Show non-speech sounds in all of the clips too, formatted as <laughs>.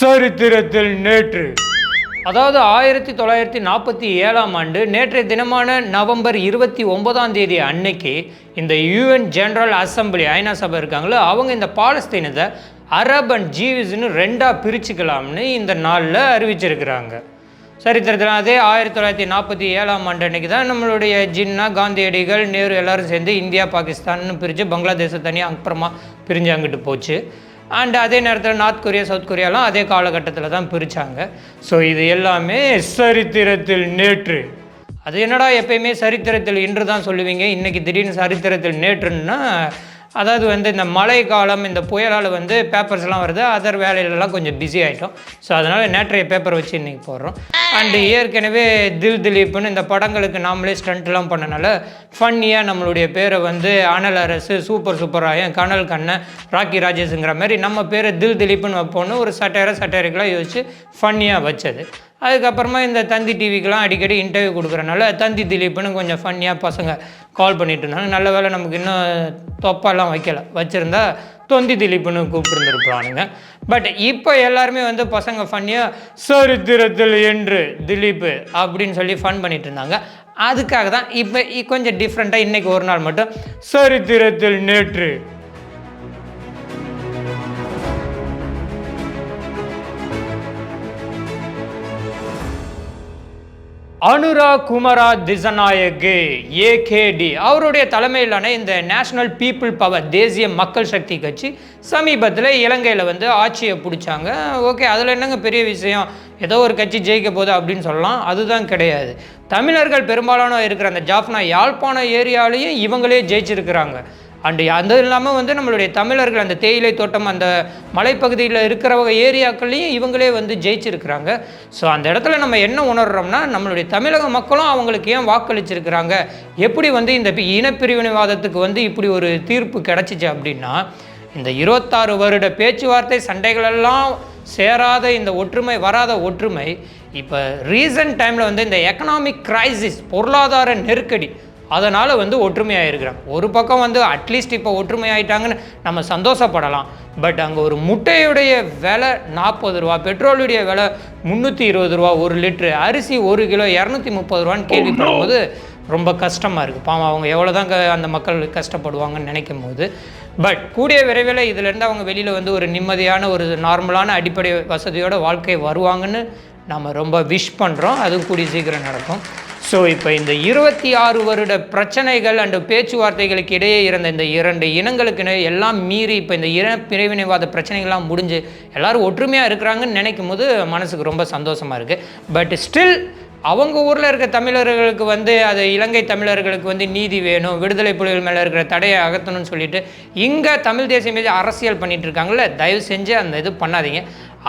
சரித்திரத்தில் நேற்று. அதாவது ஆயிரத்தி தொள்ளாயிரத்தி நாற்பத்தி ஏழாம் ஆண்டு நேற்றைய தினமான நவம்பர் இருபத்தி ஒன்பதாம் தேதி அன்னைக்கு இந்த யூஎன் ஜெனரல் அசம்பிளி ஐநா சபை இருக்காங்களோ அவங்க இந்த பாலஸ்தீனத்தை அரப் அண்ட் ஜீவிஸ்னு ரெண்டாக பிரிச்சுக்கலாம்னு இந்த நாளில் அறிவிச்சிருக்கிறாங்க. சரித்திரத்தில் அதே ஆயிரத்தி தொள்ளாயிரத்தி நாற்பத்தி ஏழாம் ஆண்டு அன்னைக்கு தான் நம்மளுடைய ஜின்னா காந்தியடிகள் நேரு எல்லாரும் சேர்ந்து இந்தியா பாகிஸ்தான்னு பிரித்து பங்களாதேஷை தனியாக அப்புறமா பிரிஞ்சு அங்கிட்டு போச்சு. அண்ட் அதே நேரத்தில் நார்த் கொரியா சவுத் கொரியாலாம் அதே காலகட்டத்தில் தான் பிரித்தாங்க ஸோ இது எல்லாமே சரித்திரத்தில் நேற்று. அது என்னடா எப்பயுமே சரித்திரத்தில் இன்று தான் சொல்லுவீங்க? இன்றைக்கி திடீர்னு சரித்திரத்தில் நேற்றுன்னா அதாவது வந்து இந்த மழை காலம் இந்த புயலால் வந்து பேப்பர்ஸ்லாம் வருது. அதர் வேலையிலலாம் கொஞ்சம் பிஸி ஆகிட்டோம் ஸோ அதனால் நேற்றைய பேப்பர் வச்சு இன்றைக்கி போடுறோம். அண்டு ஏற்கனவே தில் திலீப்னு இந்த படங்களுக்கு நாமளே ஸ்டண்ட்லாம் பண்ணனால ஃபன்னியாக நம்மளுடைய பேரை வந்து அனல் அரசு சூப்பர் சூப்பராயன் கனல் கண்ணன் ராக்கி ராஜேஷுங்கிற மாதிரி நம்ம பேரை தில் திலீப்னு வைப்போன்னு ஒரு சட்டையரை சட்டையரைக்கெலாம் யோசிச்சு ஃபன்னியாக வச்சது. அதுக்கப்புறமா இந்த தந்தி டிவிக்கெலாம் அடிக்கடி இன்டர்வியூ கொடுக்குறனால தந்தி திலீப்னு கொஞ்சம் ஃபன்னியாக பசங்க கால் பண்ணிட்டு இருந்தாங்க. நல்ல வேளை நமக்கு இன்னும் தொப்பெல்லாம் வைக்கல. வச்சுருந்தா தொந்தி திலீப்னு கூப்பிட்டுருந்துருப்பானுங்க. பட் இப்போ எல்லாருமே வந்து பசங்க ஃபன்னியாக சரித்திரத்தில் என்று திலீப் அப்படின்னு சொல்லி ஃபன் பண்ணிட்டு இருந்தாங்க. அதுக்காக தான் இப்போ கொஞ்சம் டிஃப்ரெண்ட்டாக இன்றைக்கி ஒரு நாள் மட்டும் சரித்திரத்தில் நேற்று அனுரா குமரா திசநாயகு ஏகேடி அவருடைய தலைமையிலான இந்த நேஷனல் பீப்புள் பவர் தேசிய மக்கள் சக்தி கட்சி சமீபத்தில் இலங்கையில் வந்து ஆட்சியை பிடிச்சாங்க. ஓகே அதில் என்னங்க பெரிய விஷயம்? ஏதோ ஒரு கட்சி ஜெயிக்க போகுது அப்படின்னு சொல்லலாம். அதுதான் கிடையாது. தமிழர்கள் பெரும்பாலான இருக்கிற அந்த ஜாஃப்னா யாழ்ப்பாணம் ஏரியாலையும் இவங்களே ஜெயிச்சிருக்கிறாங்க. அண்டு அது இல்லாமல் வந்து நம்மளுடைய தமிழர்கள் அந்த தேயிலை தோட்டம் அந்த மலைப்பகுதியில் இருக்கிறவங்க ஏரியாக்கள்லேயும் இவங்களே வந்து ஜெயிச்சிருக்கிறாங்க. ஸோ அந்த இடத்துல நம்ம என்ன உணர்றோம்னா நம்மளுடைய தமிழக மக்களும் அவங்களுக்கு ஏன் வாக்களிச்சிருக்கிறாங்க? எப்படி வந்து இந்த இனப்பிரிவினைவாதத்துக்கு வந்து இப்படி ஒரு தீர்ப்பு கிடச்சிச்சு அப்படின்னா இந்த இருபத்தாறு வருட பேச்சுவார்த்தை சண்டைகளெல்லாம் சேராத இந்த ஒற்றுமை வராத ஒற்றுமை இப்போ ரீசன்ட் டைமில் வந்து இந்த எக்கனாமிக் கிரைசிஸ் பொருளாதார நெருக்கடி அதனால் வந்து ஒற்றுமையாக இருக்கிறாங்க ஒரு பக்கம் வந்து அட்லீஸ்ட் இப்போ ஒற்றுமையாயிட்டாங்கன்னு நம்ம சந்தோஷப்படலாம். பட் அங்கே ஒரு முட்டையுடைய விலை நாற்பது ரூபா பெட்ரோலுடைய விலை முந்நூற்றி இருபது ரூபா ஒரு லிட்ரு அரிசி ஒரு கிலோ இரநூத்தி முப்பது ரூபான்னு கேள்விப்படும்போது ரொம்ப கஷ்டமாக இருக்குது பாவம் அவங்க எவ்வளோ தான் அந்த மக்கள் கஷ்டப்படுவாங்கன்னு நினைக்கும் போது பட் கூடிய விரைவில் இதிலேருந்து அவங்க வெளியில் வந்து ஒரு நிம்மதியான ஒரு நார்மலான அடிப்படை வசதியோட வாழ்க்கை வருவாங்கன்னு நம்ம ரொம்ப விஷ் பண்ணுறோம் அதுவும் கூடிய சீக்கிரம் நடக்கும். ஸோ இப்போ இந்த இருபத்தி ஆறு வருட பிரச்சனைகள் அண்டு பேச்சுவார்த்தைகளுக்கு இடையே இருந்த இந்த இரண்டு இனங்களுக்கு எல்லாம் மீறி இப்போ இந்த இன பிரிவினைவாத பிரச்சனைகள்லாம் முடிஞ்சு எல்லாரும் ஒற்றுமையாக இருக்கிறாங்கன்னு நினைக்கும் போது மனசுக்கு ரொம்ப சந்தோஷமாக இருக்குது பட் ஸ்டில் அவங்க ஊரில் இருக்க தமிழர்களுக்கு வந்து அது இலங்கை தமிழர்களுக்கு வந்து நீதி வேணும் விடுதலை புலிகள் மேலே இருக்கிற தடையை அகற்றணும்னு சொல்லிட்டு இங்கே தமிழ் தேசியம் மீது அரசியல் பண்ணிகிட்டு இருக்காங்கல்ல தயவு செஞ்சு அந்த இது பண்ணாதீங்க.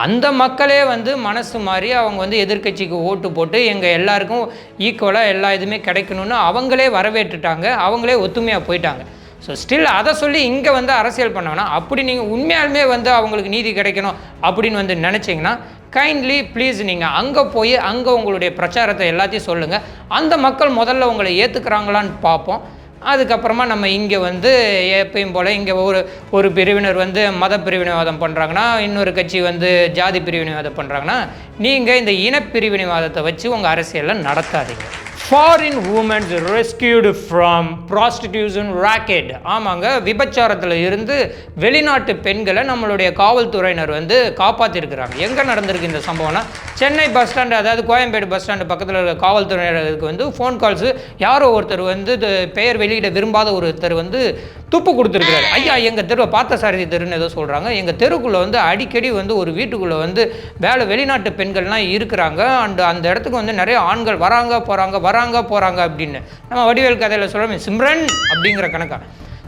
அந்த மக்களே வந்து மனசு மாறி அவங்க வந்து எதிர்க்கட்சிக்கு ஓட்டு போட்டு எங்கள் எல்லாருக்கும் ஈக்குவலாக எல்லா இதுவுமே கிடைக்கணும்னு அவங்களே வரவேற்றுட்டாங்க. அவங்களே ஒத்துமையாக போயிட்டாங்க. ஸோ ஸ்டில் அதை சொல்லி இங்கே வந்து அரசியல் பண்ணோன்னா அப்படி நீங்கள் உண்மையாலுமே வந்து அவங்களுக்கு நீதி கிடைக்கணும் அப்படின்னு வந்து நினச்சிங்கன்னா கைண்ட்லி ப்ளீஸ் நீங்கள் அங்கே போய் அங்கே உங்களுடைய பிரச்சாரத்தை எல்லாத்தையும் சொல்லுங்கள் அந்த மக்கள் முதல்ல உங்களை ஏற்றுக்கிறாங்களான்னு பார்ப்போம். அதுக்கப்புறமா நம்ம இங்கே வந்து எப்பயும் போல் இங்கே ஒரு ஒரு பிரிவினர் வந்து மத பிரிவினைவாதம் பண்ணுறாங்கன்னா இன்னொரு கட்சி வந்து ஜாதி பிரிவினைவாதம் பண்ணுறாங்கன்னா நீங்கள் இந்த இனப்பிரிவினைவாதத்தை வச்சு உங்கள் அரசியலை நடத்தாதீங்க. Foreign womens rescued from prostitution racket ஆமாங்க விபச்சாரத்தில் இருந்து வெளிநாட்டு பெண்களை நம்மளுடைய காவல்துறையினர் வந்து காப்பாற்றிருக்கிறாங்க எங்கே நடந்திருக்கு இந்த சம்பவம்னா சென்னை பஸ் ஸ்டாண்டு அதாவது கோயம்பேடு பஸ் ஸ்டாண்டு பக்கத்தில் இருக்க காவல்துறையினருக்கு வந்து ஃபோன் கால்ஸு யாரோ ஒருத்தர் வந்து பெயர் வெளியிட விரும்பாத ஒருத்தர் வந்து துப்பு கொடுத்துருக்காரு ஐயா எங்கள் தெருவை பார்த்த சாரதி தெருன்னு ஏதோ சொல்கிறாங்க எங்கள் தெருக்குள்ளே வந்து அடிக்கடி வந்து ஒரு வீட்டுக்குள்ளே வந்து வேலை வெளிநாட்டு பெண்கள்லாம் இருக்கிறாங்க. அண்டு அந்த இடத்துக்கு வந்து நிறைய ஆண்கள் வராங்க போகிறாங்க வராங்க போகிறாங்க அப்படின்னு. நம்ம வடிவேல் கதையில் சொல்கிறோம் சிம்ரன் அப்படிங்கிற கணக்காக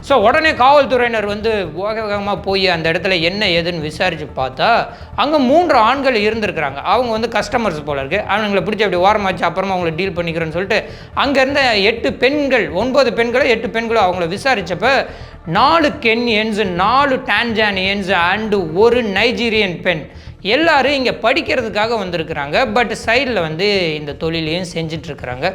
ஸோ உடனே காவல்துறையினர் வந்து வேக வேகமாக போய் அந்த இடத்துல என்ன ஏதுன்னு விசாரித்து பார்த்தா அங்கே மூன்று ஆண்கள் இருந்திருக்கிறாங்க. அவங்க வந்து கஸ்டமர்ஸ் போல இருக்கு. அவங்களை பிடிச்சி அப்படி ஓரமாச்சு அப்புறமா அவங்கள டீல் பண்ணிக்கிறேன்னு சொல்லிட்டு அங்கே இருந்த எட்டு பெண்கள் ஒன்பது பெண்களோ எட்டு பெண்களோ அவங்கள விசாரித்தப்ப நாலு கென்யன்ஸ் நாலு டான்ஜானியன்ஸ் அண்டு ஒரு நைஜீரியன் பெண் எல்லாரும் இங்கே படிக்கிறதுக்காக வந்திருக்கிறாங்க. பட் சைடில் வந்து இந்த தொழிலையும் செஞ்சுட்டு இருக்கிறாங்க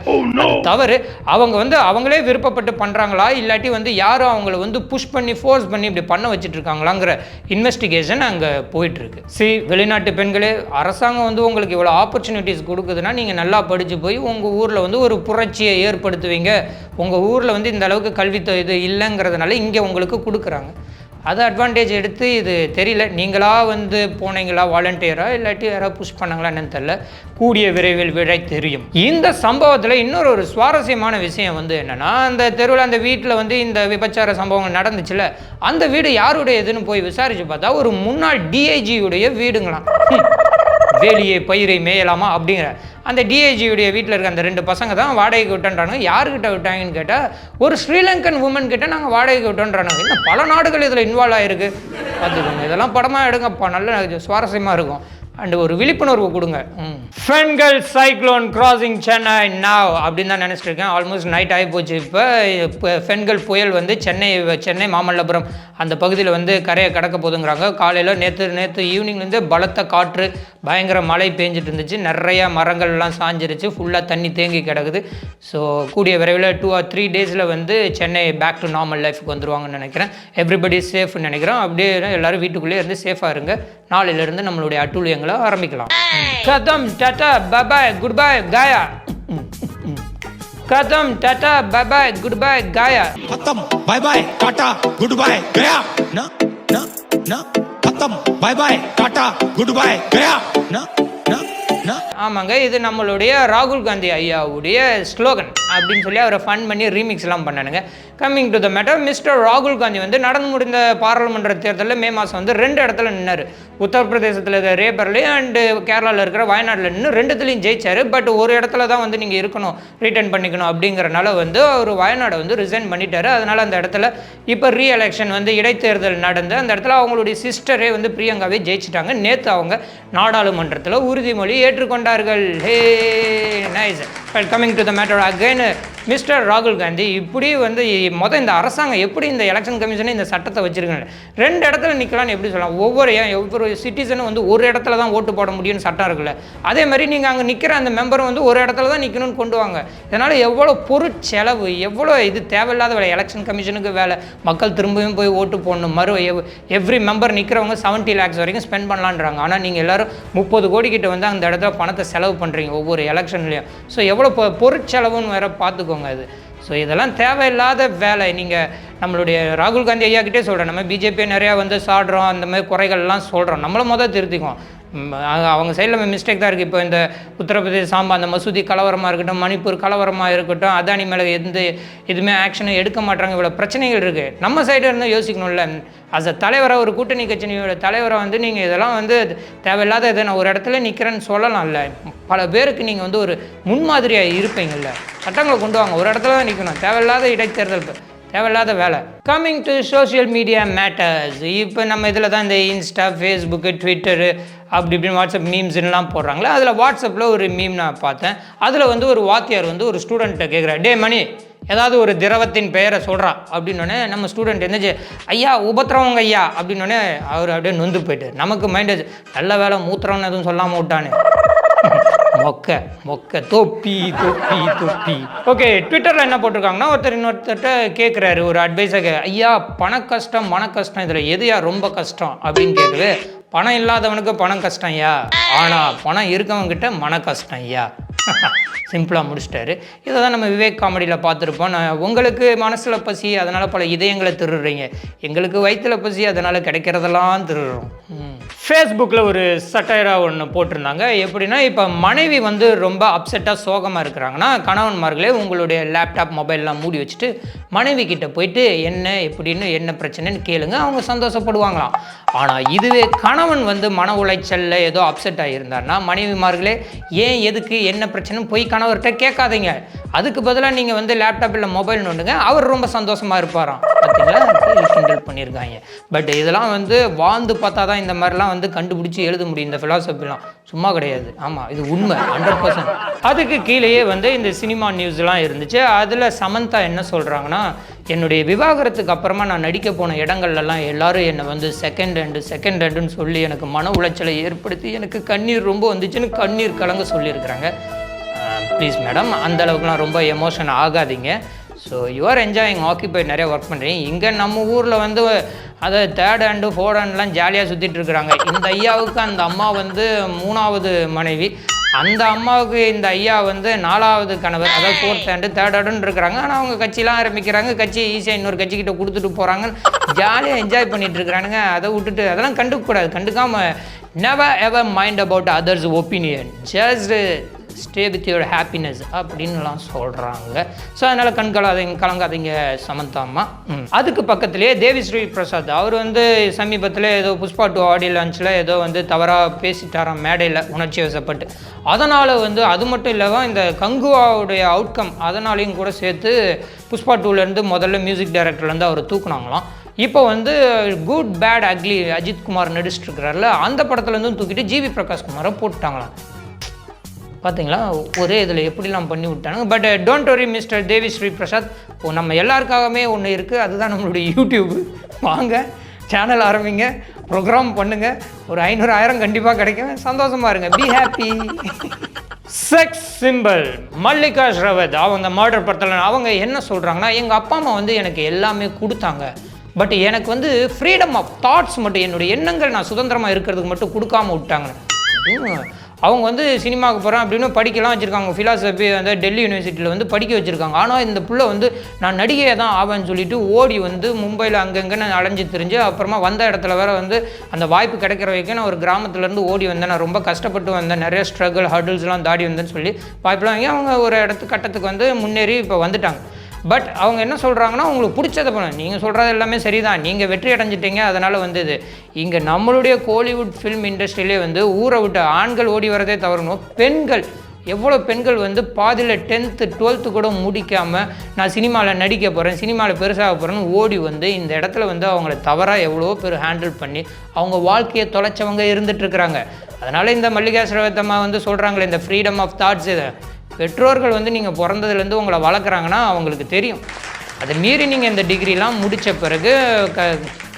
அது தவறு. அவங்க வந்து அவங்களே விருப்பப்பட்டு பண்ணுறாங்களா இல்லாட்டி வந்து யாரும் அவங்கள வந்து புஷ் பண்ணி ஃபோர்ஸ் பண்ணி இப்படி பண்ண வச்சுட்டு இருக்காங்களாங்கிற இன்வெஸ்டிகேஷன் அங்கே போயிட்டு இருக்கு சி வெளிநாட்டு பெண்களே அரசாங்கம் வந்து உங்களுக்கு இவ்வளோ ஆப்பர்ச்சுனிட்டிஸ் கொடுக்குதுன்னா நீங்கள் நல்லா படித்து போய் உங்கள் ஊரில் வந்து ஒரு புரட்சியை ஏற்படுத்துவீங்க. உங்கள் ஊரில் வந்து இந்த அளவுக்கு கல்வி இது இல்லைங்கிறதுனால இங்கே உங்களுக்கு கொடுக்குறாங்க. அது அட்வான்டேஜ் எடுத்து இது தெரியல. நீங்களா வந்து போனீங்களா வாலண்டியராக இல்லாட்டி யாராவது புஷ் பண்ணாங்களா என்னன்னு தெரில கூடிய விரைவில் விடை தெரியும். இந்த சம்பவத்தில் இன்னொரு ஒரு சுவாரஸ்யமான விஷயம் வந்து என்னென்னா அந்த தெருவில் அந்த வீட்டில் வந்து இந்த விபச்சார சம்பவங்கள் நடந்துச்சுல அந்த வீடு யாருடைய இதுன்னு போய் விசாரிச்சு பார்த்தா ஒரு முன்னாள் டிஐஜியுடைய வீடுங்களாம். வேலியை பயிரை மேயலாமா அப்படிங்கிற. அந்த டிஐஜியுடைய வீட்டில் இருக்க அந்த ரெண்டு பசங்க தான் வாடகைக்கு விட்டோன்றானுங்க. யாருக்கிட்ட விட்டாங்கன்னு கேட்டால் ஒரு ஸ்ரீலங்கன் உமன் கிட்ட நாங்கள் வாடகைக்கு விட்டோன்றானுங்க. இன்னும் பல நாடுகள் இதில் இன்வால்வ் ஆகிருக்கு பார்த்துக்கோங்க. இதெல்லாம் படமாக எடுங்கப்பா. நல்ல சுவாரஸ்யமாக இருக்கும். அண்ட் ஒரு விழிப்புணர்வு கொடுங்க. ம். பெண்கள் சைக்ளோன் கிராசிங் சென்னை நாவ் அப்படின்னு தான் நினச்சிட்டு இருக்கேன் ஆல்மோஸ்ட் நைட் ஆகி போச்சு. இப்போ இப்போ பெண்கள் புயல் வந்து சென்னை சென்னை மாமல்லபுரம் அந்த பகுதியில் வந்து கரையை கடக்க போதுங்கிறாங்க காலையில் நேற்று நேற்று ஈவினிங்லேருந்து பலத்த காற்று பயங்கர மழை பேஞ்சிட்டு இருந்துச்சு. நிறைய மரங்கள்லாம் சாஞ்சிருச்சு. ஃபுல்லாக தண்ணி தேங்கி கிடக்குது. ஸோ கூடிய விரைவில் டூ ஆர் த்ரீ டேஸில் வந்து சென்னை பேக் டு நார்மல் லைஃப்க்கு வந்துருவாங்கன்னு நினைக்கிறேன். எவ்ரிபடி சேஃப்னு நினைக்கிறோம் அப்படியே எல்லாரும் வீட்டுக்குள்ளேயே இருந்து சேஃபாக இருங்க. நாளையிலேருந்து நம்மளுடைய அட்டூழியங்கள் டைமில் ஆரம்பிக்கலாம். கதம் டட்டா பபாய் குட் பாய் காயா. கதம் டட்டா பபாய் குட் பாய் காயா. கதம் bye bye tata good bye Gaya கதம் bye bye tata good bye Gaya ஆமாங்க இது நம்மளுடைய ராகுல் காந்தி ஐயாவுடைய ஸ்லோகன். அப்படின்னு சொல்லி அவரை ஃபன் பண்ணி ரீமிக்ஸ்லாம் பண்ணானுங்க. Coming to the matter mister ராகுல் காந்தி வந்து நடந்து முடிந்த பாராளுமன்ற தேர்தலில் மே மாதம் வந்து ரெண்டு இடத்துல நின்னார். உத்தரப்பிரதேசத்தில் இருக்கிற ரேபர்லேயும் அண்டு கேரளாவில் இருக்கிற வயநாட்டில் நின்று ரெண்டுத்துலையும் ஜெயிச்சார். பட் ஒரு இடத்துல தான் வந்து நீங்கள் இருக்கணும் ரிட்டர்ன் பண்ணிக்கணும் அப்படிங்கிறனால வந்து அவர் வயநாடை வந்து ரிசைன் பண்ணிட்டார். அதனால் அந்த இடத்துல இப்போ ரீ எலெக்ஷன் வந்து இடைத்தேர்தல் நடந்து அந்த இடத்துல அவங்களுடைய சிஸ்டரே வந்து பிரியங்காவே ஜெயிச்சிட்டாங்க. நேற்று அவங்க நாடாளுமன்றத்தில் உறுதிமொழி ஏற்றுக்கொண்டார்கள். Hey nice coming to the matter again này mister ராகுல் காந்தி இப்படி வந்து மொதல் இந்த அரசாங்கம் எப்படி இந்த எலெக்ஷன் கமிஷனை இந்த சட்டத்தை வச்சிருக்காங்க? ரெண்டு இடத்துல நிற்கலாம்னு எப்படி சொல்லலாம்? ஒவ்வொரு ஏன் ஒவ்வொரு சிட்டிசனும் வந்து ஒரு இடத்துல தான் ஓட்டு போட முடியும்னு சட்டம் இருக்குல்ல. அதே மாதிரி நீங்கள் அங்கே நிற்கிற அந்த மெம்பரும் வந்து ஒரு இடத்துல தான் நிற்கணும்னு கொண்டு வாங்க. இதனால் எவ்வளோ பொருட்செலவு எவ்வளோ இது தேவையில்லாத வேலை. எலெக்ஷன் கமிஷனுக்கு வேலை. மக்கள் திரும்பவும் போய் ஓட்டு போடணும். மறு எவ்ரி மெம்பர் நிற்கிறவங்க செவன்ட்டி லேக்ஸ் வரைக்கும் ஸ்பெண்ட் பண்ணலான்றாங்க. ஆனால் நீங்கள் எல்லோரும் முப்பது கோடி கிட்ட வந்து அந்த இடத்துல பணத்தை செலவு பண்ணுறீங்க ஒவ்வொரு எலெக்ஷன்லையும் ஸோ எவ்வளோ பொருட்செலவுன்னு வேறு பார்த்துக்கோங்க அது. ஸோ இதெல்லாம் தேவையில்லாத வேலை. நீங்கள் நம்மளுடைய ராகுல் காந்தி ஐயா கிட்டே சொல்கிறேன் நம்ம பிஜேபி நிறையா வந்து சாடுறோம் அந்த மாதிரி குறைகள்லாம் சொல்கிறோம் நம்மளும் மொதல் திருத்திக்கும் அவங்க சைடில் மிஸ்டேக் தான் இருக்குது இப்போ இந்த உத்தரப்பிரதேச சாம்பா அந்த மசூதி கலவரமாக இருக்கட்டும் மணிப்பூர் கலவரமாக இருக்கட்டும் அதானி மேலே எந்த எதுவுமே ஆக்ஷனும் எடுக்க மாட்டாங்க இவ்வளோ பிரச்சனைகள் இருக்குது நம்ம சைடு இருந்தால் யோசிக்கணும்ல. அஸ் அ தலைவராக ஒரு கூட்டணி கட்சியோட தலைவராக வந்து நீங்கள் இதெல்லாம் வந்து தேவையில்லாத இதை நான் ஒரு இடத்துல நிற்கிறேன்னு சொல்லலாம்ல. பல பேருக்கு நீங்கள் வந்து ஒரு முன்மாதிரியாக இருப்பீங்கள்ல சட்டங்களை கொண்டு வாங்க. ஒரு இடத்துல தான் நிற்கணும் தேவையில்லாத இடைத்தேர்தல். தேவையில்லாத வேலை. Coming to social media matters இப்போ நம்ம இதில் தான் இந்த இன்ஸ்டா ஃபேஸ்புக்கு ட்விட்டரு அப்படி இப்படின்னு வாட்ஸ்அப் மீம்ஸ்லாம் போடுறாங்களே அதில் வாட்ஸ்அப்பில் ஒரு மீம் நான் பார்த்தேன். அதில் வந்து ஒரு வாத்தியார் வந்து ஒரு ஸ்டூடெண்ட்டை கேட்குறாரு டே மணி ஏதாவது ஒரு திரவத்தின் பெயரை சொல்கிறா அப்படின்னோடனே நம்ம ஸ்டூடெண்ட் என்னச்சு ஐயா உபத்திரவங்க ஐயா. அப்படின்னோடனே அவர் அப்படியே நொந்து போயிட்டு நமக்கு மைண்ட் நல்ல வேலை மூத்திரம்னு எதுவும் சொல்லாமல் விட்டானே. மொக்க மொக்க தொப்பி தொப்பி தொப்பி. ஓகே ட்விட்டரில் என்ன போட்டிருக்காங்கன்னா ஒருத்தர் இன்னொருத்தர்கிட்ட கேட்குறாரு ஒரு அட்வைஸாக ஐயா பண கஷ்டம் மன கஷ்டம் இதில் எதுயா ரொம்ப கஷ்டம்? அப்படின்னு கேட்குது பணம் இல்லாதவனுக்கு பணம் கஷ்டம் ஐயா. ஆனால் பணம் இருக்கவங்கிட்ட மன கஷ்டம் ஐயா. <laughs> சிம்பிளாக முடிச்சிட்டாரு. இதை தான் நம்ம விவேக் காமெடியில் பார்த்துருப்போம். நான் உங்களுக்கு மனசில் பசி அதனால் பல இதயங்களை திருடுறீங்க. எங்களுக்கு வயிற்றுல பசி அதனால் கிடைக்கிறதெல்லாம் திருடுறோம். ஃபேஸ்புக்கில் ஒரு சட்டையராக ஒன்று போட்டிருந்தாங்க. எப்படின்னா இப்போ மனைவி வந்து ரொம்ப அப்செட்டாக சோகமாக இருக்கிறாங்கன்னா கணவன்மார்களே உங்களுடைய லேப்டாப் மொபைல்லாம் மூடி வச்சுட்டு மனைவி கிட்டே போயிட்டு என்ன எப்படின்னு என்ன பிரச்சனைன்னு கேளுங்க. அவங்க சந்தோஷப்படுவாங்களாம். ஆனால் இதுவே கணவன் வந்து மன உளைச்சலில் ஏதோ அப்செட் ஆகியிருந்தார்னா மனைவிமார்களே ஏன் எதுக்கு? என்ன பிரச்சனை போய் கணவர்கிட்ட கேட்காதீங்க. அதுக்கு பதிலாக நீங்கள் வந்து லேப்டாப் இல்லை மொபைல் நோண்டுங்க. அவர் ரொம்ப சந்தோஷமாக இருப்பாராம். பார்த்தீங்களா கிண்டல் பண்ணியிருக்காங்க. பட் இதெல்லாம் வந்து வாழ்ந்து பார்த்தா தான் இந்த மாதிரிலாம் வந்து கண்டுபிடிச்சி எழுத முடியும். இந்த ஃபிலாசபிலாம் சும்மா கிடையாது. ஆமாம் இது உண்மை ஹண்ட்ரட் பர்சன்ட் அதுக்கு கீழேயே வந்து இந்த சினிமா நியூஸ்லாம் இருந்துச்சு. அதில் சமந்தா என்ன சொல்கிறாங்கன்னா என்னுடைய விவாகரத்துக்கு அப்புறமா நான் நடிக்க போன இடங்கள்லாம் எல்லாரும் என்னை வந்து செகண்ட் ஹேண்டு செகண்ட் ஹேண்டுன்னு சொல்லி எனக்கு மன உளைச்சலை ஏற்படுத்தி எனக்கு கண்ணீர் ரொம்ப வந்துச்சுன்னு கண்ணீர் கலங்க சொல்லியிருக்கிறாங்க. ப்ளீஸ் மேடம் அந்த அளவுக்குலாம் ரொம்ப எமோஷன் ஆகாதீங்க. ஸோ யூஆர் என்ஜாயிங் ஆக்கிபைட் நிறைய ஒர்க் பண்ணுறீங்க இங்கே நம்ம ஊரில் வந்து அதை தேர்ட் ஹேண்டு ஃபோர்த் ஹேண்ட்லாம் ஜாலியாக சுற்றிட்டு இருக்கிறாங்க. இந்த ஐயாவுக்கு அந்த அம்மா வந்து மூணாவது மனைவி. அந்த அம்மாவுக்கு இந்த ஐயா வந்து நாலாவது கணவர். அதாவது ஃபோர்த் ஹேண்டு தேர்ட் ஹேண்டுன்னு இருக்கிறாங்க. ஆனால் அவங்க கட்சிலாம் ஆரம்பிக்கிறாங்க. கட்சி ஈஸியாக இன்னொரு கட்சிக்கிட்ட கொடுத்துட்டு போகிறாங்க ஜாலியாக என்ஜாய் பண்ணிட்டு இருக்கிறானுங்க. அதை விட்டுட்டு அதெல்லாம் கண்டுக்கக்கூடாது. கண்டுக்காமல் never ever mind about others opinion just stay with your happiness அப்படின்னுலாம் சொல்கிறாங்க ஸோ அதனால் கண் கலங்காதீங்க சமந்தாமா அதுக்கு பக்கத்துலேயே தேவி ஸ்ரீ பிரசாத் அவர் வந்து சமீபத்தில் ஏதோ புஷ்பா டூ ஆடியோ லான்ச்சில் ஏதோ வந்து தவறாக பேசிட்டாராம் மேடையில் உணர்ச்சி வசப்பட்டு. அதனால் வந்து அது மட்டும் இல்லாமல் இந்த கங்குவாவுடைய அவுட்கம் அதனாலையும் கூட சேர்த்து புஷ்பா டூலேருந்து முதல்ல மியூசிக் டைரக்டர்லேருந்து அவர் தூக்குனாங்களாம். இப்போ வந்து good bad ugly Ajith Kumar நடிச்சிட்டு அந்த படத்துலேருந்தும் தூக்கிட்டு ஜிவி பிரகாஷ் குமாரை போட்டுட்டாங்களாம். பார்த்தீங்களா ஒரே இதில் எப்படிலாம் பண்ணி விட்டானுங்க. But don't worry mister Devi Sri Prasad இப்போ நம்ம எல்லாருக்காகவே ஒன்று இருக்குது அதுதான் நம்மளுடைய யூடியூப் வாங்க சேனல் ஆரம்பிங்க. ப்ரோக்ராம் பண்ணுங்கள் ஒரு ஐநூறு ஆயிரம் கண்டிப்பாக கிடைக்கும். சந்தோஷமாக இருங்க. Be happy sex simple Mallika Sherawat அவங்க மர்டர் படத்தில் அவங்க என்ன சொல்கிறாங்கன்னா எங்கள் அப்பா அம்மா வந்து எனக்கு எல்லாமே கொடுத்தாங்க. பட் எனக்கு வந்து ஃப்ரீடம் ஆஃப் தாட்ஸ் மட்டும் என்னுடைய எண்ணங்கள் நான் சுதந்திரமாக இருக்கிறதுக்கு மட்டும் கொடுக்காம விட்டாங்க. அவங்க வந்து சினிமாவுக்கு போகிறேன் அப்படின்னு படிக்கலாம் வச்சுருக்காங்க. ஃபிலாசபி வந்து டெல்லி யூனிவர்சிட்டியில் வந்து படிக்க வச்சுருக்காங்க. ஆனால் இந்த பிள்ளை வந்து நான் நடிகையை தான் ஆவேன்னு சொல்லிட்டு ஓடி வந்து மும்பையில் அங்கங்கே நான் அலைஞ்சு திரிஞ்சு அப்புறமா வந்த இடத்துல வேற வந்து அந்த வாய்ப்பு கிடைக்கிற வரைக்கும் நான் ஒரு கிராமத்துலேருந்து ஓடி வந்தேன். நான் ரொம்ப கஷ்டப்பட்டு வந்தேன். நிறைய ஸ்ட்ரகிள் ஹர்டில்ஸ்லாம் தாடி வந்தேன்னு சொல்லி வாய்ப்புலாம் வாங்கி அவங்க ஒரு இடத்து கட்டத்துக்கு வந்து முன்னேறி இப்போ வந்துட்டாங்க. பட் அவங்க என்ன சொல்கிறாங்கன்னா உங்களுக்கு பிடிச்சதை பண்ண. நீங்கள் சொல்கிறது எல்லாமே சரிதான். நீங்கள் வெற்றி அடைஞ்சிட்டீங்க. அதனால் வந்து இது. இங்கே நம்மளுடைய கோலிவுட் ஃபிலிம் இண்டஸ்ட்ரியிலே வந்து ஊரை விட்டு ஆண்கள் ஓடி வரதே தவறணும் பெண்கள் எவ்வளோ பெண்கள் வந்து பாதியில் டென்த்து டுவெல்த்து கூட முடிக்காமல் நான் சினிமாவில் நடிக்க போகிறேன் சினிமாவில் பெருசாக போகிறேன்னு ஓடி வந்து இந்த இடத்துல வந்து அவங்கள தவறாக எவ்வளோ பேர் ஹேண்டில் பண்ணி அவங்க வாழ்க்கையை தொலைச்சவங்க இருந்துட்டு இருக்கிறாங்க. அதனால் இந்த மல்லிகா சிரவத்தம்மா வந்து சொல்கிறாங்களே இந்த ஃப்ரீடம் ஆஃப் தாட்ஸ் இதை. பெற்றோர்கள் வந்து நீங்கள் பிறந்ததுலேருந்து உங்களை வளர்க்குறாங்கன்னா அவங்களுக்கு தெரியும். அதை மீறி நீங்கள் இந்த டிகிரிலாம் முடித்த பிறகு க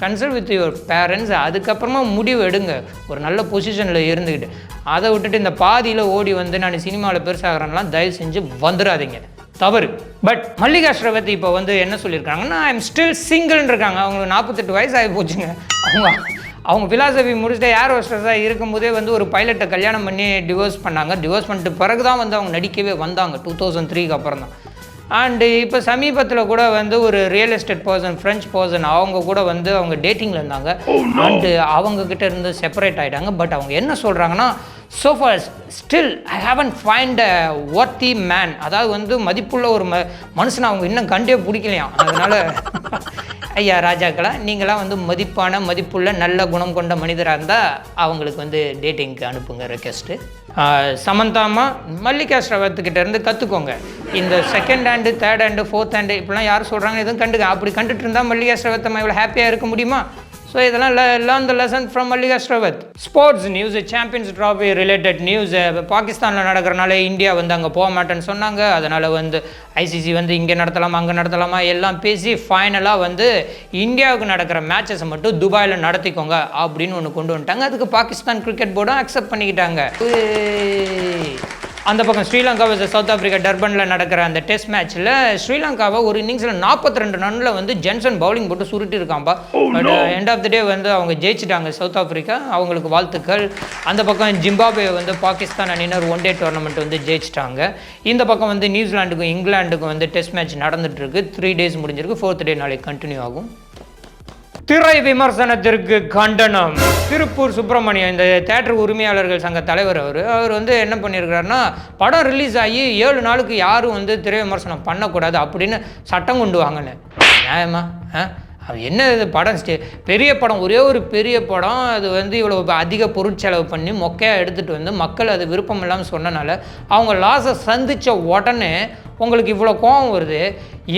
கன்சல்ட் வித் யுவர் பேரண்ட்ஸ் அதுக்கப்புறமா முடிவு எடுங்க. ஒரு நல்ல பொசிஷனில் இருந்துக்கிட்டு. அதை விட்டுட்டு இந்த பாதியில் ஓடி வந்து நான் சினிமாவில் பெருசாகிறேன்லாம் தயவு செஞ்சு வந்துடாதீங்க தவறு. பட் மல்லிகா ஸ்ரவதி இப்போ வந்து என்ன சொல்லியிருக்காங்கன்னா ஐ எம் ஸ்டில் சிங்கிள்னு இருக்காங்க அவங்களுக்கு நாற்பத்தெட்டு வயசு ஆகி போச்சுங்க. அவங்க அவங்க ஃபிலாசபி முடிச்சுட்டு ஏர் ஹோஸ்டஸாக இருக்கும்போதே வந்து ஒரு பைலட்டை கல்யாணம் பண்ணி டிவோர்ஸ் பண்ணாங்க. டிவோர்ஸ் பண்ணிட்டு பிறகு தான் வந்து அவங்க நடிக்கவே வந்தாங்க. டூ தௌசண்ட் த்ரீக்கு அப்புறம் தான் அண்டு இப்போ சமீபத்தில் கூட வந்து ஒரு real estate person French person அவங்க கூட வந்து அவங்க டேட்டிங்கில் இருந்தாங்க. அண்டு அவங்க கிட்ட இருந்து செப்பரேட் ஆகிட்டாங்க பட் அவங்க என்ன சொல்கிறாங்கன்னா so far still I haven't find a worthy man அதாவது வந்து மதிப்புள்ள ஒரு ம மனுஷனை அவங்க இன்னும் கண்டே பிடிக்கலையாம். அதனால் ஐயா ராஜாக்களா நீங்களாம் வந்து மதிப்பான மதிப்புள்ள நல்ல குணம் கொண்ட மனிதராக இருந்தால் அவங்களுக்கு வந்து டேட்டிங்க்கு அனுப்புங்க ரெக்வெஸ்ட்டு சமந்தாமா மல்லிகா ஸ்ரவத்துக்கிட்ட இருந்து கற்றுக்கோங்க இந்த second hand third hand fourth hand இப்படிலாம் யார் சொல்கிறாங்க எதுவும் கண்டுக்க அப்படி கண்டுட்டு இருந்தால் மல்லிகா ஸ்ரவத்தம்மா இவ்வளோ ஹாப்பியாக இருக்க முடியுமா? ஸோ இதெல்லாம் learn the lesson from Mallika Sherawat sports news champions trophy related news பாகிஸ்தானில் நடக்கிறனால இந்தியா வந்து அங்கே போக மாட்டேன்னு சொன்னாங்க. அதனால் வந்து ஐசிசி வந்து இங்கே நடத்தலாமா அங்கே நடத்தலாமா எல்லாம் பேசி ஃபைனலாக வந்து இந்தியாவுக்கு நடக்கிற மேட்சஸை மட்டும் துபாயில் நடத்திக்கோங்க அப்படின்னு ஒன்று கொண்டு வந்துட்டாங்க. அதுக்கு பாகிஸ்தான் கிரிக்கெட் போர்டும் அக்செப்ட் பண்ணிக்கிட்டாங்க. அந்த பக்கம் ஸ்ரீலங்கா vs சவுத் ஆப்பிரிக்கா டர்பனில் நடக்கிற அந்த டெஸ்ட் மேட்ச்சில் ஸ்ரீலங்காவை ஒரு இன்னிங்ஸில் நாற்பத்தி ரெண்டு ரனில் வந்து ஜென்சன் பவுலிங் போட்டு சுருட்டி இருக்காம்பா but end of the day வந்து அவங்க ஜெயிச்சிட்டாங்க சவுத் ஆப்பிரிக்கா அவங்களுக்கு வாழ்த்துக்கள். அந்த பக்கம் ஜிம்பாபே வந்து பாகிஸ்தான் அணியினர் ஒன் டே டோர்னமெண்ட் வந்து ஜெயிச்சிட்டாங்க. இந்த பக்கம் வந்து நியூசிலாண்டுக்கும் இங்கிலாந்துக்கும் வந்து டெஸ்ட் மேட்ச் நடந்துட்டு இருக்கு. த்ரீ டேஸ் முடிஞ்சிருக்கு. ஃபோர்த் டே நாளைக்கு கண்டினியூ ஆகும். திரை விமர்சனத்திற்கு கண்டனம். திருப்பூர் சுப்பிரமணியம் இந்த தேட்டர் உரிமையாளர்கள் சங்க தலைவர் அவர் அவர் வந்து என்ன பண்ணியிருக்கிறாருன்னா படம் ரிலீஸ் ஆகி ஏழு நாளுக்கு யாரும் வந்து திரை விமர்சனம் பண்ணக்கூடாது அப்படின்னு சட்டம் கொண்டு வாங்கன்னு. நியாயமா? ஆ? அது என்ன இது படம்? ஸ்டே பெரிய படம் ஒரே ஒரு பெரிய படம். அது வந்து இவ்வளோ அதிக பொருட்செலவு பண்ணி மொக்கையாக எடுத்துகிட்டு வந்து மக்கள் அது விருப்பம் இல்லாமல் சொன்னனால அவங்க லாஸை சந்தித்த உடனே உங்களுக்கு இவ்வளோ கோபம் வருது.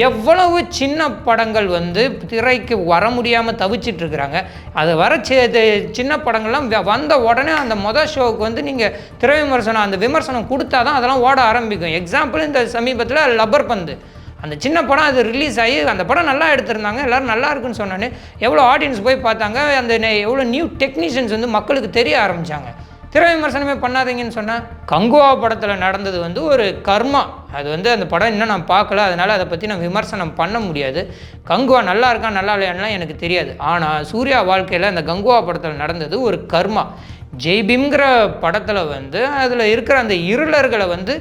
எவ்வளவு சின்ன படங்கள் வந்து திரைக்கு வர முடியாமல் தவிச்சிட்ருக்குறாங்க அது வர இது சின்ன படங்கள்லாம் வ- வந்த உடனே அந்த மொதல் ஷோவுக்கு வந்து நீங்கள் திரை விமர்சனம் அந்த விமர்சனம் கொடுத்தா தான் அதெல்லாம் ஓட ஆரம்பிக்கும். எக்ஸாம்பிள் இந்த சமீபத்தில் லப்பர் பந்து. அந்த சின்ன படம் அது ரிலீஸ் ஆகி அந்த படம் நல்லா எடுத்திருந்தாங்க எல்லோரும் நல்லா இருக்குன்னு சொன்னோன்னே எவ்வளோ ஆடியன்ஸ் போய் பார்த்தாங்க அந்த எவ்வளோ நியூ டெக்னீஷியன்ஸ் வந்து மக்களுக்கு தெரிய ஆரம்பித்தாங்க திரை விமர்சனமே பண்ணாதீங்கன்னு சொன்னால் கங்குவா படத்தில் நடந்தது வந்து ஒரு கர்மா. அது வந்து அந்த படம் இன்னும் நான் பார்க்கல அதனால் அதை பற்றி நான் விமர்சனம் பண்ண முடியாது. கங்குவா நல்லா இருக்கா நல்லா இல்லையான்லாம் எனக்கு தெரியாது. ஆனால் சூர்யா வாழ்க்கையில் அந்த கங்குவா படத்தில் நடந்தது ஒரு கர்மா. ஜெய்பிம்ங்கிற படத்தில் வந்து அதில் இருக்கிற அந்த இருளர்களை வந்து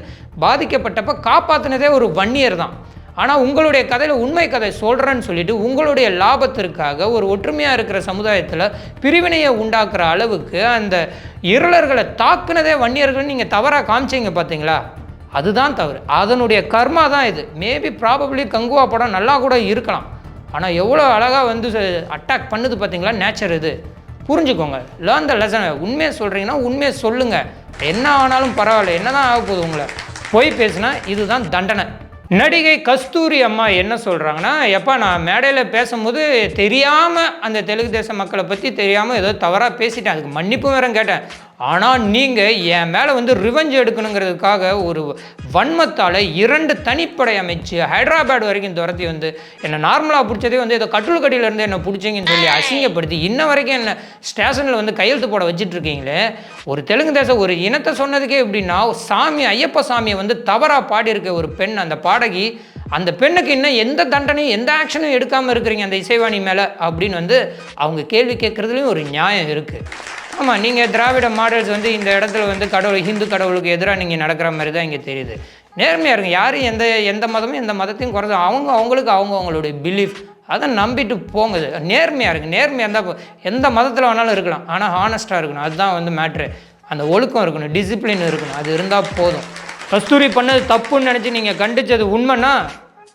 பாதிக்கப்பட்டப்போ காப்பாற்றினதே ஒரு வன்னியர் தான். ஆனால் உங்களுடைய கதையில் உண்மை கதை சொல்கிறேன்னு சொல்லிட்டு உங்களுடைய லாபத்திற்காக ஒரு ஒற்றுமையாக இருக்கிற சமுதாயத்தில் பிரிவினையை உண்டாக்குற அளவுக்கு அந்த இருளர்களை தாக்குனதே வன்னியர்கள் நீங்கள் தவறாக காமிச்சீங்க பார்த்தீங்களா அதுதான் தவறு. அதனுடைய கர்மா தான் இது. மேபி ப்ராபப்ளி கங்குவா படம் நல்லா கூட இருக்கலாம். ஆனால் எவ்வளோ அழகாக வந்து அட்டாக் பண்ணுது பார்த்தீங்களா நேச்சர் இது. புரிஞ்சுக்கோங்க. லேர்ன் த லெசனை உண்மையை சொல்கிறீங்கன்னா உண்மையை சொல்லுங்கள் என்ன ஆனாலும் பரவாயில்ல. என்ன தான் ஆக போகுது உங்களை? போய் பேசுனா இதுதான் தண்டனை. நடிகை கஸ்தூரி அம்மா என்ன சொல்கிறாங்கன்னா எப்பா நான் மேடையில் பேசும்போது தெரியாமல் அந்த தெலுங்கு தேச மக்களை பற்றி தெரியாமல் ஏதோ தவறாக பேசிட்டேன். அதுக்கு மன்னிப்பு வேற கேட்டேன். ஆனால் நீங்கள் என் மேலே வந்து ரிவெஞ்ச் எடுக்கணுங்கிறதுக்காக ஒரு வன்மத்தால் இரண்டு தனிப்படை அமைச்சு ஹைதராபாத் வரைக்கும் துரத்தி வந்து என்னை நார்மலாக பிடிச்சதே வந்து ஏதோ கட்டுல் கட்டியில இருந்து என்னை பிடிச்சிங்கன்னு சொல்லி அசிங்கப்படுத்தி இன்ன வரைக்கும் என்ன ஸ்டேஷனில் வந்து கையெழுத்து போட வச்சிட்டு இருக்கீங்களே ஒரு தெலுங்கு தேசம் ஒரு இனத்தை சொன்னதுக்கே எப்படின்னா சாமி ஐயப்ப சாமியை வந்து தவறாக பாடியிருக்க ஒரு பெண் அந்த பாடகி அந்த பெண்ணுக்கு இன்னும் எந்த தண்டனையும் எந்த ஆக்ஷனும் எடுக்காமல் இருக்கிறீங்க அந்த இசைவாணி மேலே அப்படின்னு வந்து அவங்க கேள்வி கேட்குறதுலையும் ஒரு நியாயம் இருக்குது ஆமாம் நீங்கள் திராவிட மாடல்ஸ் வந்து இந்த இடத்துல வந்து கடவுள் ஹிந்து கடவுளுக்கு எதிராக நீங்கள் நடக்கிற மாதிரி தான் இங்கே தெரியுது. நேர்மையாக இருங்க. யாரும் எந்த எந்த மதமும் எந்த மதத்தையும் குறைஞ்ச அவங்க அவங்களுக்கு அவங்க அவங்களுடைய பிலீஃப் அதை நம்பிட்டு போங்க. நேர்மையாக இருக்குது நேர்மையாக இருந்தால் போ- எந்த மதத்தில் வேணாலும் இருக்கலாம். ஆனால் ஹானஸ்ட்டாக இருக்கணும். அதுதான் வந்து மேட்ரு அந்த ஒழுக்கம் இருக்கணும். டிசிப்ளின் இருக்கணும். அது இருந்தால் போதும். கஸ்தூரி பண்ணது தப்புன்னு நினச்சி நீங்கள் கண்டிச்சது உண்மைன்னா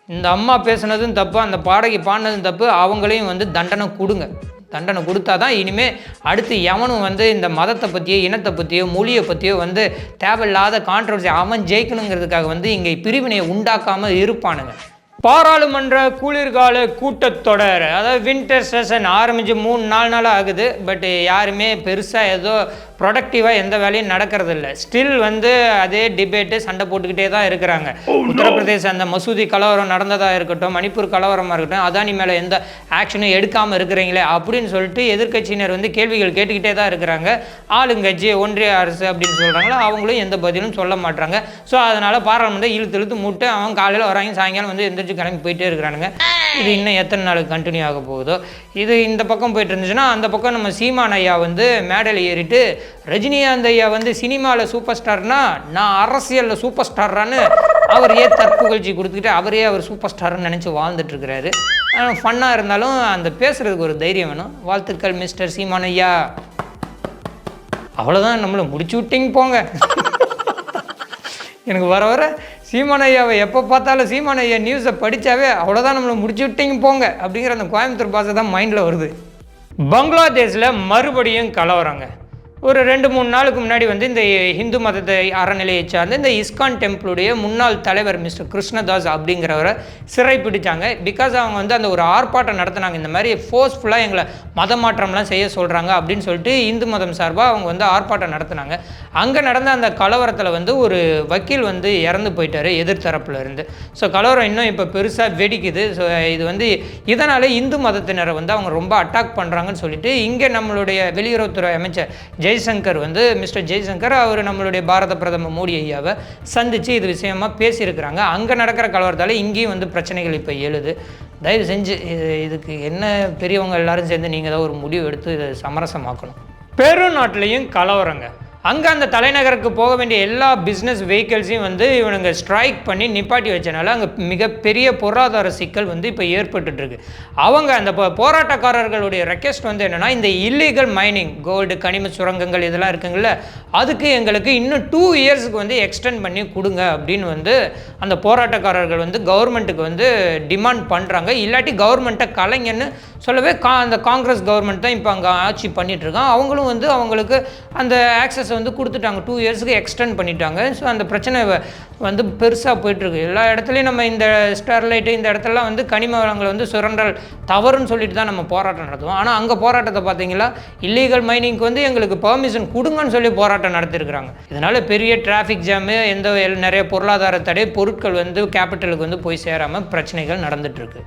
இந்த அம்மா பேசுனதும் தப்பு அந்த பாடகி பாடினதும் தப்பு அவங்களையும் வந்து தண்டனை கொடுங்க. தண்டனை கொடுத்தா தான் இனிமேல் அடுத்து எவனும் வந்து இந்த மதத்தை பற்றியோ இனத்தை பற்றியோ மொழியை பற்றியோ வந்து தேவையில்லாத கான்ட்ரவர்சி அவன் ஜெயிக்கணுங்கிறதுக்காக வந்து இங்கே பிரிவினையை உண்டாக்காமல் இருப்பானுங்க. பாராளுமன்ற குளிர்கால கூட்டத்தொடர் அதாவது வின்டர் செஷன் ஆரம்பித்து மூணு நாலு நாள் ஆகுது பட் யாருமே பெருசாக ஏதோ ப்ரொடக்டிவாக எந்த வேலையும் நடக்கிறது இல்லை ஸ்டில் வந்து அதே டிபேட்டு சண்டை போட்டுக்கிட்டே தான் இருக்கிறாங்க. உத்தரப்பிரதேச அந்த மசூதி கலவரம் நடந்ததாக இருக்கட்டும் மணிப்பூர் கலவரமாக இருக்கட்டும் அதானி மேலே எந்த ஆக்ஷனும் எடுக்காமல் இருக்கிறீங்களே அப்படின்னு சொல்லிட்டு எதிர்க்கட்சியினர் வந்து கேள்விகள் கேட்டுக்கிட்டே தான் இருக்கிறாங்க. ஆளுங்கட்சி ஒன்றிய அரசு அப்படின்னு சொல்கிறாங்களோ அவங்களும் எந்த பதிலும் சொல்ல மாட்டாங்க ஸோ அதனால் பாராளுமன்றம் இழுத்து இழுத்து மூட்டு அவன் காலையில் வராங்க சாயங்காலம் வந்து எந்திரிச்சு கிளம்பி போயிட்டே இருக்கிறானுங்க. இது இன்னும் எத்தனை நாளுக்கு கண்டினியூ ஆக போகுதோ? இது இந்த பக்கம் போயிட்டு இருந்துச்சுன்னா அந்த பக்கம் நம்ம சீமான் ஐயா வந்து மேடல் ஏறிட்டு ரஜினிகாந்த் ஐயா வந்து சினிமாவில் சூப்பர் ஸ்டார்னா நான் அரசியலில் சூப்பர் ஸ்டார்றான்னு அவரையே தற்புகழ்ச்சி கொடுத்துக்கிட்டு அவரே அவர் சூப்பர் ஸ்டார்னு நினச்சி வாழ்ந்துட்டுருக்கிறாரு ஃபன்னாக இருந்தாலும் அந்த பேசுகிறதுக்கு ஒரு தைரியம் வேணும். வாழ்த்துக்கள் மிஸ்டர் சீமான் ஐயா. அவ்வளோதான் நம்மளை முடிச்சு விட்டிங்க போங்க. எனக்கு வர வர சீமானையாவை எப்போ பார்த்தாலும் சீமான் ஐயா நியூஸை படித்தாவே அவ்வளோதான் நம்மளை முடிச்சு விட்டீங்க போங்க அப்படிங்கிற அந்த கோயம்புத்தூர் பாஷை தான் மைண்டில் வருது. பங்களாதேஷில் மறுபடியும் கலவரங்க. ஒரு ரெண்டு மூணு நாளுக்கு முன்னாடி வந்து இந்த ஹிந்து மதத்தை அறநிலையை சார்ந்த இந்த இஸ்கான் டெம்பிளுடைய முன்னாள் தலைவர் மிஸ்டர் கிருஷ்ணதாஸ் அப்படிங்கிறவரை சிறை பிடிச்சாங்க பிகாஸ் அவங்க வந்து அந்த ஒரு ஆர்ப்பாட்டம் நடத்துனாங்க. இந்த மாதிரி ஃபோர்ஸ்ஃபுல்லாக எங்களை மத மாற்றம்லாம் செய்ய சொல்கிறாங்க அப்படின்னு சொல்லிட்டு இந்து மதம் சார்பாக அவங்க வந்து ஆர்ப்பாட்டம் நடத்துனாங்க. அங்கே நடந்த அந்த கலவரத்தில் வந்து ஒரு வக்கீல் வந்து இறந்து போயிட்டாரு எதிர்த்தரப்புல இருந்து. ஸோ கலவரம் இன்னும் இப்போ பெருசாக வெடிக்குது. ஸோ இது வந்து இதனால் இந்து மதத்தினரை வந்து அவங்க ரொம்ப அட்டாக் பண்ணுறாங்கன்னு சொல்லிட்டு இங்கே நம்மளுடைய வெளியுறவுத்துறை அமைச்சர் ஜெய்சங்கர் வந்து மிஸ்டர் ஜெய்சங்கர் அவர் நம்மளுடைய பாரத பிரதமர் மோடி ஐயாவை சந்தித்து இது விஷயமா பேசியிருக்கிறாங்க. அங்கே நடக்கிற கலவரத்தால் இங்கேயும் வந்து பிரச்சனைகள் இப்போ எழுது. தயவு செஞ்சு இது இதுக்கு என்ன பெரியவங்க எல்லாரும் சேர்ந்து நீங்கள் ஏதாவது ஒரு முடிவு எடுத்து இதை சமரசமாக்கணும். பெருநாட்டிலையும் கலவரங்க. அங்கே அந்த தலைநகருக்கு போக வேண்டிய எல்லா பிஸ்னஸ் வெஹிக்கிள்ஸையும் வந்து இவனுங்க ஸ்ட்ரைக் பண்ணி நிப்பாட்டி வச்சனால அங்கே மிகப்பெரிய பொருளாதார சிக்கல் வந்து இப்போ ஏற்பட்டுட்டு இருக்கு அவங்க அந்த போராட்டக்காரர்களுடைய ரெக்வெஸ்ட் வந்து என்னன்னா இந்த இல்லீகல் மைனிங் கோல்டு கனிம சுரங்கங்கள் இதெல்லாம் இருக்குங்கள அதுக்கு எங்களுக்கு இன்னும் டூ இயர்ஸுக்கு வந்து எக்ஸ்டெண்ட் பண்ணி கொடுங்க அப்படின்னு வந்து அந்த போராட்டக்காரர்கள் வந்து கவர்மெண்ட்டுக்கு வந்து டிமாண்ட் பண்ணுறாங்க இல்லாட்டி கவர்மெண்ட்டை கலைஞன்னு சொல்லவே கா அந்த காங்கிரஸ் கவர்மெண்ட் தான் இப்போ அங்கே ஆட்சி பண்ணிகிட்ருக்கான் அவங்களும் வந்து அவங்களுக்கு அந்த ஆக்சஸ் வந்து கொடுத்துட்டாங்க. டூ இயர்ஸ்க்கு எக்ஸ்டெண்ட் பண்ணிட்டாங்க. ஸோ அந்த பிரச்சனை வந்து பெருசாக போயிட்டுருக்கு. எல்லா இடத்துலையும் நம்ம இந்த ஸ்டெர்லைட்டு இந்த இடத்துலலாம் வந்து கனிம வளங்களை வந்து சுரண்டல் தவறுன்னு சொல்லிட்டு தான் நம்ம போராட்டம் நடத்துவோம். ஆனால் அங்கே போராட்டத்தை பார்த்தீங்களா இல்லீகல் மைனிங்க்கு வந்து எங்களுக்கு பெர்மிஷன் கொடுங்கன்னு சொல்லி போராட்டம் நடத்திருக்கிறாங்க. இதனால் பெரிய டிராஃபிக் ஜாமு எந்த நிறைய பொருளாதார தடை பொருட்கள் வந்து கேபிட்டலுக்கு வந்து போய் சேராமல் பிரச்சனைகள் நடந்துட்டுருக்கு.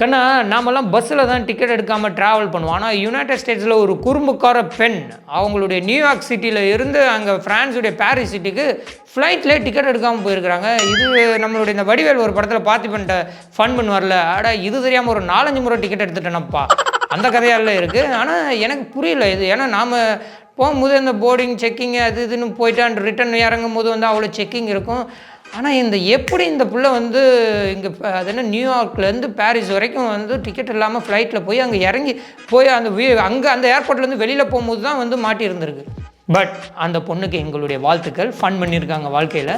கண்ணா நாமெல்லாம் பஸ்ஸில் தான் டிக்கெட் எடுக்காமல் ட்ராவல் பண்ணுவோம். ஆனால் யுனைடெட் ஸ்டேட்ஸில் ஒரு குறும்புக்கார பெண் அவங்களுடைய நியூயார்க் சிட்டியில் இருந்து அங்கே ஃப்ரான்ஸுடைய பாரிஸ் சிட்டிக்கு ஃப்ளைட்லேயே டிக்கெட் எடுக்காமல் போயிருக்கிறாங்க. இது நம்மளுடைய இந்த வடிவேல் ஒரு படத்தில் பார்த்திபன்ட்ட ஃபன் பண்ணுவார்ல. ஆடா இது தெரியாமல் ஒரு நாலஞ்சு முறை டிக்கெட் எடுத்துட்டேனப்பா. அந்த கதையால இருக்குது ஆனால் எனக்கு புரியல இது. ஏன்னா நாம் போகும்போது இந்த போர்டிங் செக்கிங் அது இதுன்னு போயிட்டு ரிட்டன் இறங்கும் போது வந்து அவ்வளோ செக்கிங் இருக்கும். ஆனால் இந்த எப்படி இந்த புள்ள வந்து இங்கே அது என்ன நியூயார்க்லேருந்து பாரிஸ் வரைக்கும் வந்து டிக்கெட் இல்லாமல் ஃப்ளைட்டில் போய் அங்கே இறங்கி போய் அந்த அங்கே அந்த ஏர்போர்ட்லேருந்து வெளியில் போகும்போது தான் வந்து மாட்டி இருந்திருக்கு. பட் அந்த பொண்ணுக்கு எங்களுடைய வாழ்த்துக்கள். ஃபன் பண்ணியிருக்காங்க வாழ்க்கையில்.